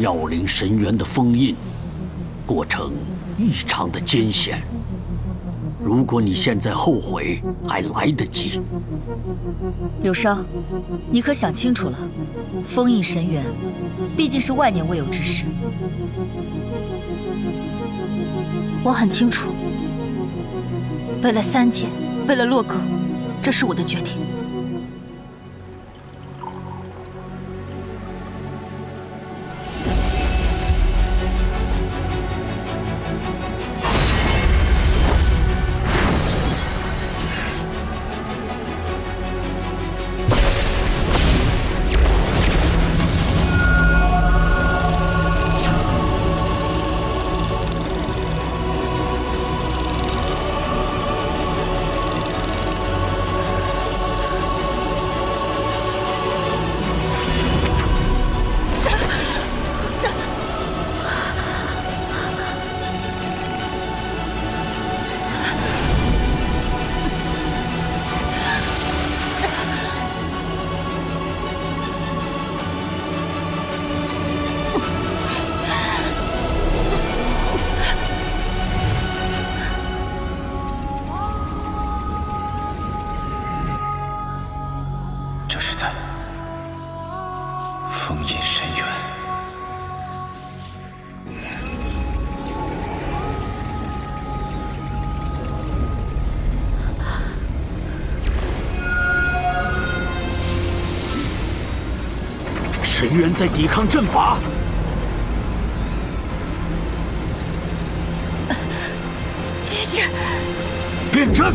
药灵神元的封印过程异常的艰险。如果你现在后悔，还来得及。柳殇，你可想清楚了？封印神元，毕竟是万年未有之事。我很清楚。为了三界，为了洛克，这是我的决定。神渊在抵抗阵法，姐姐，变阵。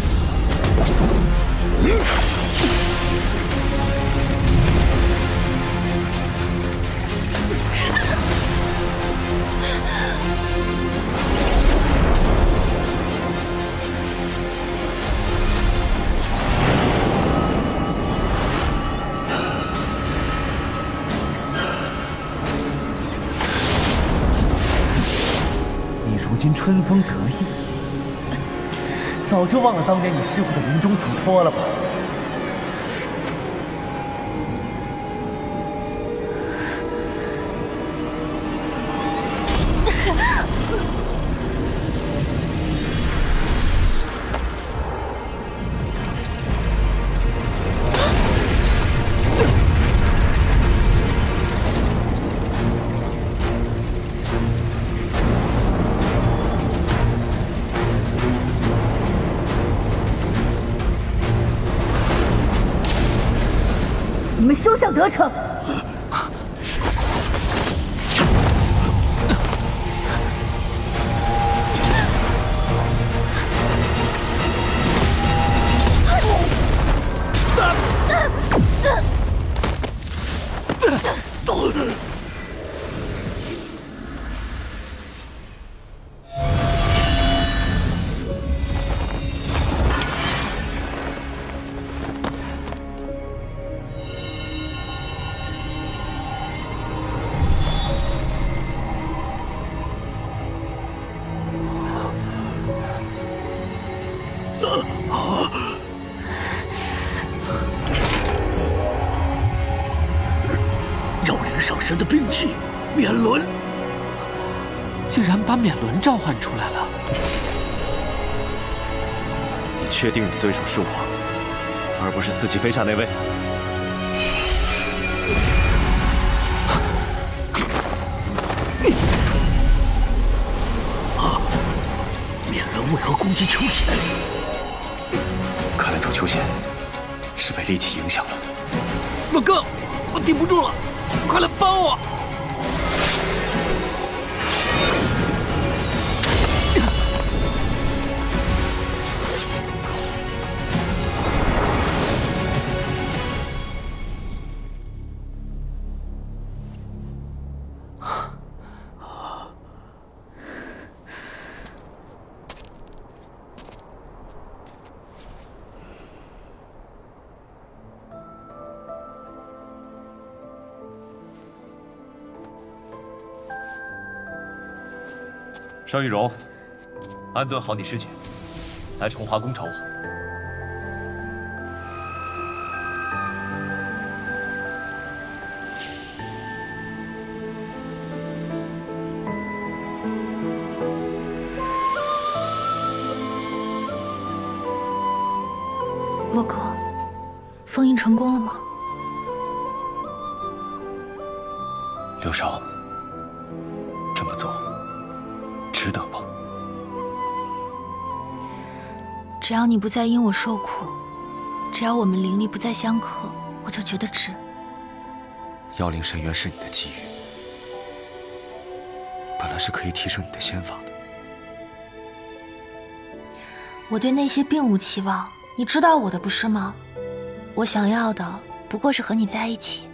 如今春风得意，早就忘了当年你师傅的临终嘱托了吧？得逞！神的兵器，冕轮，竟然把冕轮召唤出来了！你确定你的对手是我，而不是自己麾下那位？啊！冕轮为何攻击秋贤？看得出秋贤是被戾气影响了。老哥，我顶不住了！快来帮我！张玉荣，安顿好你师姐，来重华宫找我。洛哥，封印成功了吗？刘少。只要你不再因我受苦，只要我们灵力不再相克，我就觉得值。妖灵神渊是你的机遇，本来是可以提升你的仙法的。我对那些并无期望，你知道我的不是吗？我想要的不过是和你在一起。